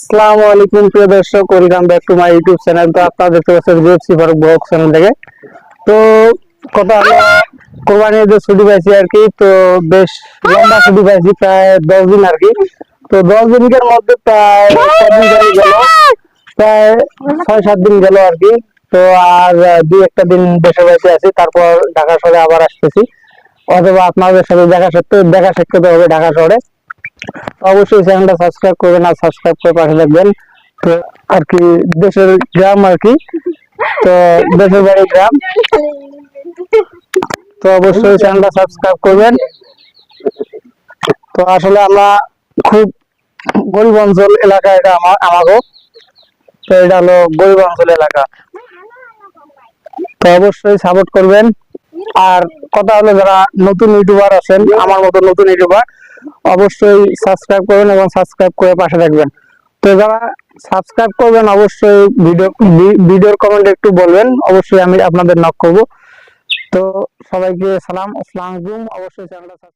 আসসালামু আলাইকুম, প্রিয় দর্শক। Welcome back to my YouTube channel তো চ্যানেল থেকে। তো কোরবানি ছুটি পাইছি আর কি। তো বেশ লম্বা ছুটি পাইছি, প্রায় দশ দিন আর কি। তো দশ দিনের মধ্যে প্রায় কদিন গেল। প্রায় ছয় সাত দিন গেল আর কি। তো আর দুই একটা দিন দেশের বাড়িতে আছি। তারপর ঢাকা শহরে আবার আসতেছি। অথবা আপনাদের সাথে দেখা সাক্ষাৎ দেখা সাক্ষাৎ হবে ঢাকা শহরে। অবশ্যই চ্যানেলটা সাবস্ক্রাইব করবেন আর সাবস্ক্রাইব করে পাশে থাকবেন। তো আর কি, দেশের গ্রাম আর কি। তো দেশের বাড়ি গ্রাম। তো অবশ্যই চ্যানেলটা সাবস্ক্রাইব করবেন। তো আসলে আমরা খুব গরিব অঞ্চল এলাকা এটা আমার আমাগো। তো এটা হলো গরিব অঞ্চল এলাকা। তো অবশ্যই সাপোর্ট করবেন। আর কথা হলো যারা নতুন ইউটিউবার আছেন, আমার মতো নতুন ইউটিউবার অবশ্যই সাবস্ক্রাইব করবেন এবং সাবস্ক্রাইব করে পাশে থাকবেন। তো যারা সাবস্ক্রাইব করবেন, অবশ্যই ভিডিও ভিডিওর কমেন্টে একটু বলবেন। অবশ্যই আমি আপনাদের নক করব। তো সবাইকে সালাম, আসসালামু আলাইকুম। অবশ্যই চ্যানেলটা